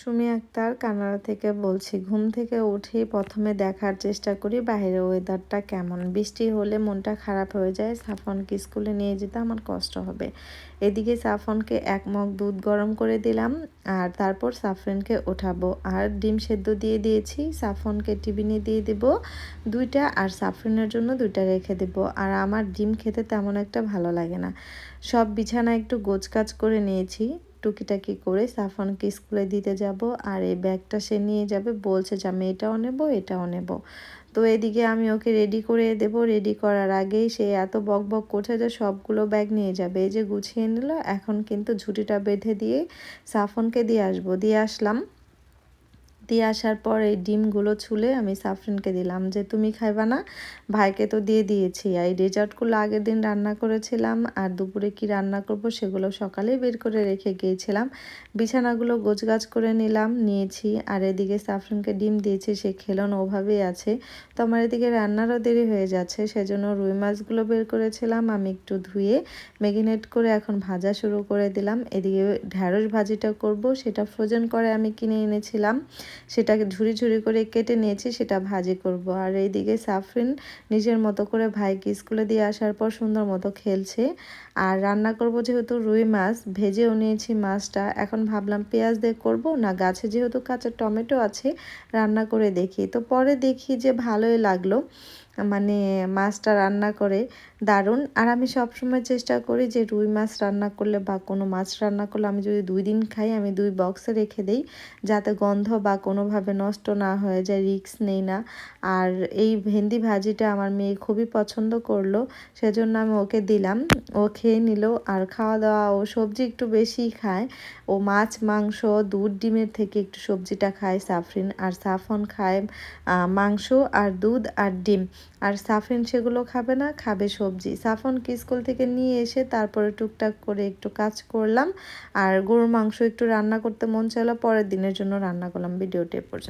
Sumi Akter Canada থেকে বলছি, ঘুম থেকে উঠেই প্রথমে দেখার চেষ্টা করি, বাইরের ওয়েদারটা কেমন? বৃষ্টি হলে মনটা খারাপ হয়ে যায় সাফনকে স্কুলে নিয়ে যেতে আমার কষ্ট হবে। এদিকে সাফনকে এক মগ দুধ গরম করে দিলাম, আর তারপর সাফরিনকে ওঠাবো। আর ডিম সেদ্ধ দিয়ে দিয়েছি সাফনকে টিফিনে দিয়ে দেব দুইটা, আর সাফরিনের জন্য দুইটা রেখে দেব। আর আমার ডিম খেতে তেমন একটা ভালো লাগে না। সব বিছানা একটু গোছকাজ করে নিয়েছি। টুকিটাকি করে সাফানকে স্কুলে দিতে যাব আর এই ব্যাগটা সে নিয়ে যাবে, বলছে যে আমি এটাও নেব এটাও নেব। তো এদিকে আমি ওকে রেডি করে দেব। রেডি করার আগেই সে এত বক বক করছে যে সবগুলো ব্যাগ নিয়ে যাবে। এই যে গুছিয়ে নিল, এখন কিন্তু ঝুটিটা বেঁধে দিয়ে সাফনকে দিয়ে আসব। দিয়ে আসলাম। দিয়ে আসার পর এই ডিমগুলো ছুলে আমি সাফরিনকে দিলাম যে, তুমি খাইবা না? ভাইকে তো দিয়ে দিয়েছি। এই ডেজার্টগুলো আগের দিন রান্না করেছিলাম আর দুপুরে কি রান্না করব সেগুলো সকালেই বের করে রেখে গিয়েছিলাম। বিছানাগুলো গোছগাছ করে নিলাম, নিয়েছি আর এদিকে সাফরিনকে ডিম দিয়েছি, সে খেলন ওভাবেই আছে। তো আমার এদিকে রান্নারও দেরি হয়ে যাচ্ছে, সেজন্য রুই মাছগুলো বের করেছিলাম, আমি একটু ধুয়ে ম্যাগিনেট করে এখন ভাজা শুরু করে দিলাম। এদিকে ঢ্যাঁড়স ভাজিটা করব, সেটা ফ্রোজেন করে আমি কিনে এনেছিলাম। সেটাকে ঝুড়ি ঝুড়ি করে কেটে নিয়েছি, সেটা ভাজি করব। আর এইদিকে সাফরিন নিজের মতো করে ভাইকে স্কুলে দিয়ে আসার পর সুন্দর মতো খেলছে। আর রান্না করব যেহেতু রুই মাছ, ভেজেও নিয়েছি মাছটা। এখন ভাবলাম পেঁয়াজ দিয়ে করব না গাছে যেহেতু কাঁচা টমেটো আছে, রান্না করে দেখি। তো পরে দেখি যে ভালোই লাগল। মানে মাছটা রান্না করে দারুণ। আর আমি সবসময় চেষ্টা করি যে রুই মাছ রান্না করলে বা কোনো মাছ রান্না করলে আমি যদি দুই দিন খাই, আমি দুই বক্সে রেখে দিই যাতে গন্ধ বা কোনোভাবে নষ্ট না হয়ে যায় রিক্স নেই না। আর এই ভেন্দি ভাজিটা আমার মেয়ে খুবই পছন্দ করল, সেজন্য আমি ওকে দিলাম। ও খেয়ে নিল আর খাওয়া দাওয়া, ও সবজি একটু বেশি খায়। ও মাছ, মাংস, দুধ, ডিমের থেকে একটু সবজিটা খায়, সাফরিন আর সাফন খায় মাংস আর দুধ আর ডিম। আর সাফিন সেগুলো খাবে না, খাবে সবজি। সাফনকে স্কুল থেকে নিয়ে এসে তারপরে টুকটাক করে একটু কাজ করলাম। আর গরুর মাংস একটু রান্না করতে মন চাইলো, পরের দিনের জন্য রান্না করলাম, ভিডিওটি পর্যন্ত।